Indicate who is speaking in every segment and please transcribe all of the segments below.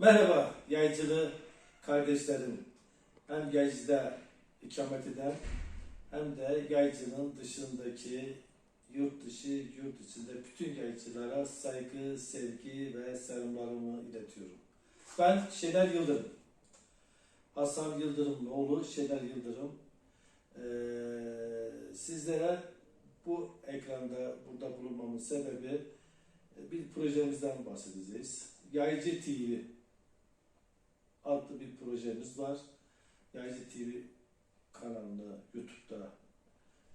Speaker 1: Merhaba yaycılı kardeşlerim. Hem yaycıda ikamet eden hem de yaycının dışındaki yurt dışı, yurt içinde bütün yaycılara saygı, sevgi ve selamlarımı iletiyorum. Ben Şener Yıldırım. Hasan Yıldırım'ın oğlu Şener Yıldırım. Ee, sizlere bu ekranda burada bulunmamın sebebi bir projemizden bahsedeceğiz. Yaycı TV adlı bir projemiz var. Yaycı TV kanalını YouTube'da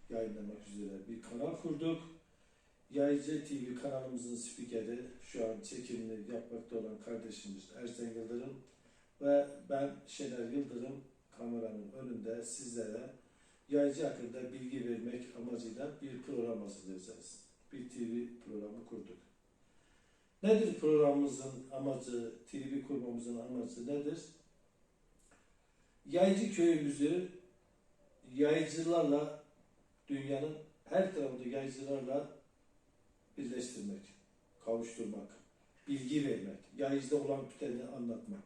Speaker 1: yayınlamak üzere bir kanal kurduk. Yaycı TV kanalımızın spikeri şu an çekimini yapmakta olan kardeşimiz Ersen Yıldırım ve ben Şener Yıldırım kameranın önünde sizlere yaycı hakkında bilgi vermek amacıyla bir program hazırlayacağız. Bir TV programı kurduk. Nedir programımızın amacı, TV kurmamızın amacı nedir? Yaycı köyümüzü yaycılarla, dünyanın her tarafında yaycılarla birleştirmek, kavuşturmak, bilgi vermek, yaycıda olan biteni anlatmak.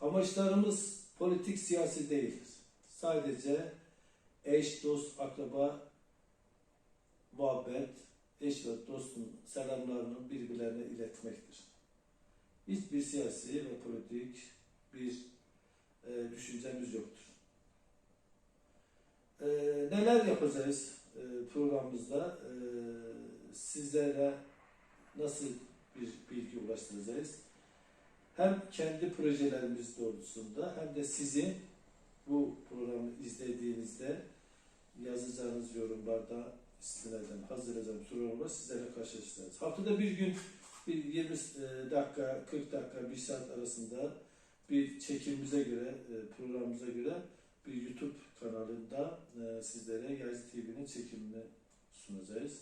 Speaker 1: Amaçlarımız politik siyasi değildir. Sadece eş, dost, akraba, muhabbet, eş dostun selamlarını birbirlerine iletmektir. Hiçbir siyasi ve politik bir e, düşüncemiz yoktur. E, neler yapacağız e, programımızda? E, sizlere nasıl bir bilgi ulaştıracağız? Hem kendi projelerimiz doğrultusunda hem de sizin bu programı izlediğinizde yazacağınız yorumlarda istinaden hazırlayacağım sorularla sizlerle karşılaşacağız. Haftada bir gün bir 20 dakika, 40 dakika, 1 saat arasında bir çekimimize göre, e, programımıza göre bir YouTube kanalında e, sizlere Yazı TV'nin çekimini sunacağız.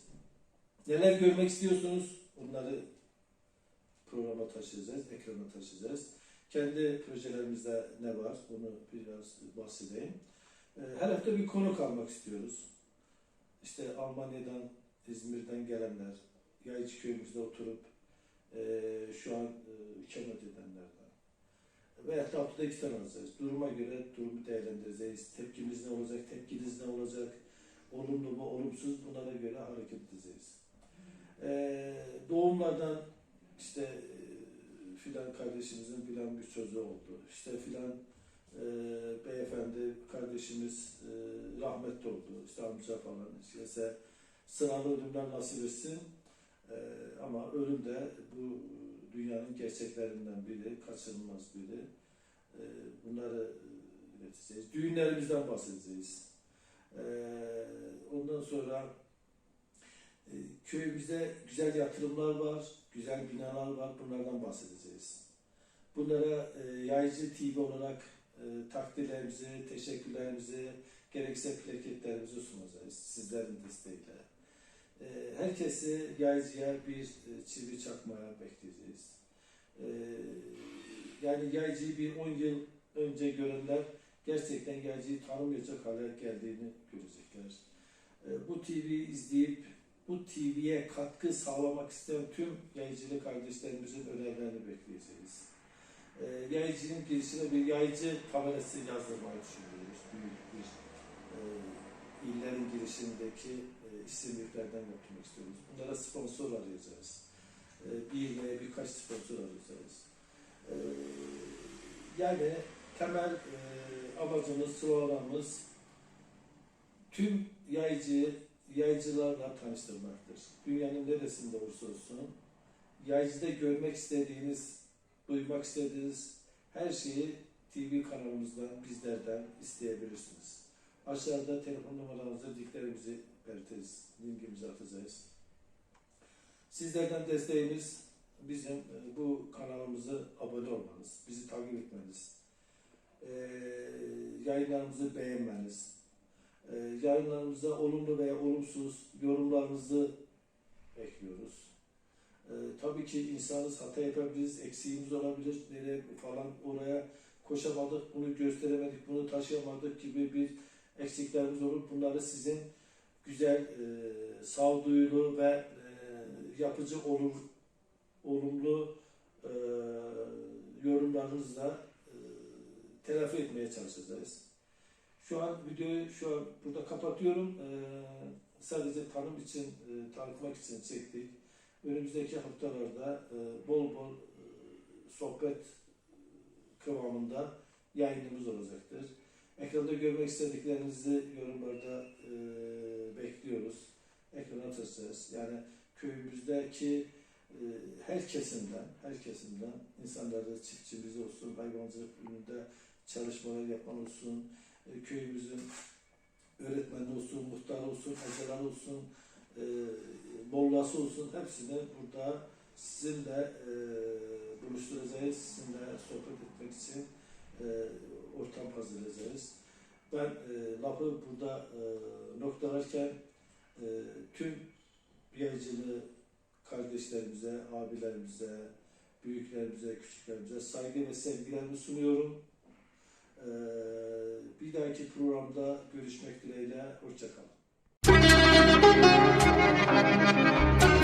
Speaker 1: Neler görmek istiyorsunuz? Bunları programa taşıyacağız, ekrana taşıyacağız. Kendi projelerimizde ne var? Onu biraz bahsedeyim. E, Her hafta bir konu kalmak istiyoruz. İşte Almanya'dan, İzmir'den gelenler, Yaycı köyümüzde oturup eee, şu an eee, ikamet edenlerden veya da haftada iki tane alacağız. Duruma göre durumu değerlendireceğiz. Tepkimiz ne olacak, tepkiniz ne olacak, olumlu mu, olumsuz bunlara göre hareket edeceğiz. Eee, doğumlardan işte eee, filan kardeşimizin filan bir çocuğu oldu. İşte filan eee, beyefendi kardeşimiz eee, rahmetli oldu. İşte amca falan. İşte sıralı ölümler nasip etsin. Eee, ama ölüm de bu dünyanın gerçeklerinden biri, kaçınılmaz biri. Eee, bunları ileteceğiz. Düğünlerimizden bahsedeceğiz. Eee, ondan sonra e, köyümüzde güzel yatırımlar var, güzel binalar var. Bunlardan bahsedeceğiz. Bunlara e, yaycı TV olarak e, takdirlerimizi, teşekkürlerimizi, gerekse plaketlerimizi sunacağız sizlerin desteğiyle. E, herkesi yaycıya bir e, çivi çakmaya bekleyeceğiz. E, yani yaycıyı bir 10 yıl önce görenler gerçekten yaycıyı tanımayacak hale geldiğini görecekler. Bu TV'yi izleyip bu TV'ye katkı sağlamak isteyen tüm yayıncılık kardeşlerimizin önerilerini bekleyeceğiz. Yayıncının girişine bir yayıncı tabelası yazdırmayı düşünüyoruz. Büyük bir e, illerin girişindeki e, isimliklerden yapmak istiyoruz. Bunlara sponsor arayacağız. E, bir veya birkaç sponsor arayacağız. E, yani temel e, amacımız, sloganımız tüm yayıcı yaycılarla tanıştırmaktır. Dünyanın neresinde olursa olsun yaycıda görmek istediğiniz, duymak istediğiniz her şeyi TV kanalımızdan, bizlerden isteyebilirsiniz. Aşağıda telefon numaramızı, linklerimizi belirtiriz, linkimizi atacağız. Sizlerden desteğimiz bizim e, bu kanalımızı abone olmanız, bizi takip etmeniz, e, yayınlarımızı beğenmeniz, e, yayınlarımıza olumlu veya olumsuz yorumlarınızı bekliyoruz. E, tabii ki insanız, hata yapabiliriz, eksiğimiz olabilir, nereye falan oraya koşamadık, bunu gösteremedik, bunu taşıyamadık gibi bir eksiklerimiz olur. Bunları sizin güzel, e, sağduyulu ve e, yapıcı olum, olumlu e, sorularınızla e, telafi etmeye çalışacağız. Şu an videoyu şu an burada kapatıyorum. E, sadece tanım için, e, tanıtmak için çektik. Önümüzdeki haftalarda e, bol bol e, sohbet kıvamında yayınımız olacaktır. Ekranda görmek istediklerinizi yorumlarda e, bekliyoruz. Ekrana atacağız. Yani köyümüzdeki e, her kesimden, insanları çiftçimiz olsun, hayvancılık ürününde çalışmalar yapan olsun, e, köyümüzün öğretmeni olsun, muhtar olsun, hocalar olsun, e, mollası olsun hepsini burada sizinle e, buluşturacağız, sizinle sohbet etmek için e, ortam hazırlayacağız. Ben e, lafı burada e, noktalarken e, tüm yayıcılığı kardeşlerimize, abilerimize, büyüklerimize, küçüklerimize saygı ve sevgilerimi sunuyorum. E, bir dahaki programda görüşmek dileğiyle, hoşçakalın. Música